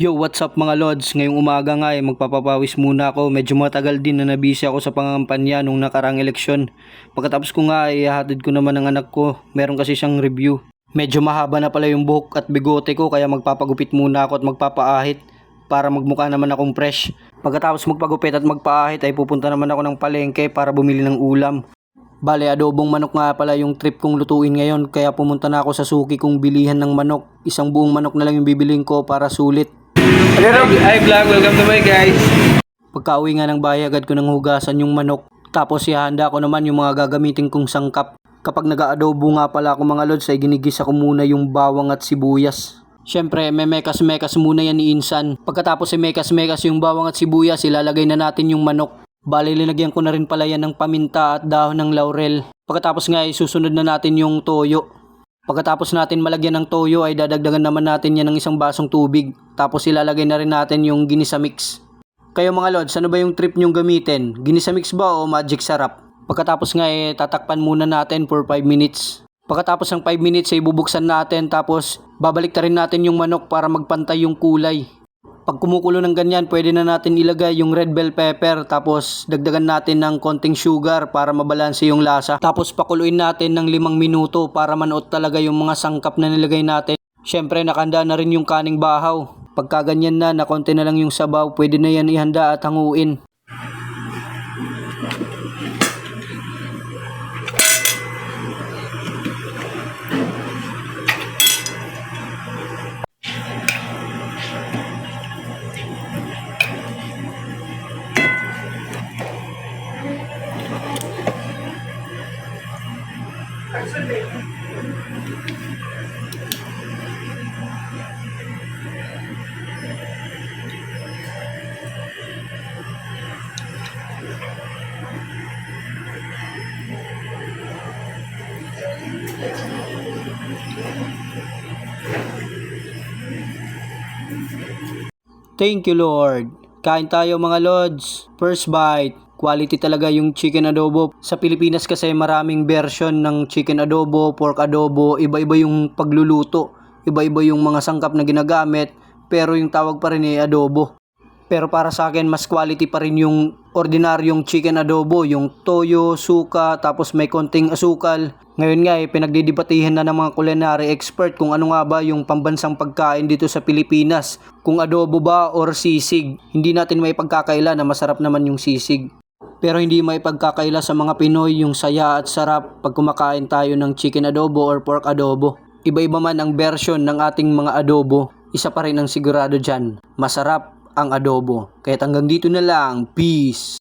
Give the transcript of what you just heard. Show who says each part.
Speaker 1: Yo, what's up mga lods? Ngayong umaga nga eh, magpapapawis muna ako. Medyo matagal din na nabisi ako sa pangampanya nung nakarang eleksyon. Pagkatapos ko nga ay ihatid ko naman ng anak ko. Meron kasi siyang review. Medyo mahaba na pala yung buhok at bigote ko kaya magpapagupit muna ako at magpapaahit para magmukha naman akong fresh. Pagkatapos magpagupit at magpaahit ay pupunta naman ako ng palengke para bumili ng ulam. Bale, adobong manok nga pala yung trip kong lutuin ngayon kaya pumunta na ako sa suki kong bilihan ng manok. Isang buong manok na lang yung bibiling ko para sulit.
Speaker 2: Hi vlog, welcome to my guys.
Speaker 1: Pagka-uwi nga ng bahay, agad ko nang hugasan yung manok. Tapos ihanda ko naman yung mga gagamitin kong sangkap. Kapag nag-aadobo nga pala ako mga lods, ay ginigisa ko muna yung bawang at sibuyas. Siyempre, may mekas-mekas muna yan ni Insan. Pagkatapos ay mekas-mekas yung bawang at sibuyas, ilalagay na natin yung manok. Bali, linagyan ko na rin pala yan ng paminta at dahon ng laurel. Pagkatapos nga ay susunod na natin yung toyo. Pagkatapos natin malagyan ng toyo ay dadagdagan naman natin yan ng isang basong tubig. Tapos ilalagay na rin natin yung ginisa mix. Kayo mga lods, ano ba yung trip nyong gamitin? Ginisa mix ba o magic sarap? Pagkatapos nga eh, tatakpan muna natin for 5 minutes. Pagkatapos ng 5 minutes ay bubuksan natin tapos babalik rin natin yung manok para magpantay yung kulay. Pag kumukulo ng ganyan, pwede na natin ilagay yung red bell pepper tapos dagdagan natin ng konting sugar para mabalanse yung lasa. Tapos pakuluin natin ng limang minuto para manuot talaga yung mga sangkap na nilagay natin. Siyempre nakanda na rin yung kaning bahaw. Pagka ganyan na, na konti na lang yung sabaw, pwede na yan ihanda at hanguin. Thank you Lord. Kain tayo mga lods. First bite. Quality talaga yung chicken adobo. Sa Pilipinas kasi maraming version ng chicken adobo, pork adobo. Iba-iba yung pagluluto. Iba-iba yung mga sangkap na ginagamit. Pero yung tawag pa rin ay adobo. Pero para sa akin, mas quality pa rin yung ordinaryong chicken adobo. Yung toyo, suka, tapos may konting asukal. Ngayon nga, eh, pinagdidibatihan na ng mga culinary expert kung ano nga ba yung pambansang pagkain dito sa Pilipinas. Kung adobo ba or sisig. Hindi natin may pagkakaila na masarap naman yung sisig. Pero hindi may pagkakaila sa mga Pinoy yung saya at sarap pag kumakain tayo ng chicken adobo or pork adobo. Iba-iba man ang version ng ating mga adobo, isa pa rin ang sigurado dyan. Masarap ang adobo. Kaya hanggang dito na lang. Peace!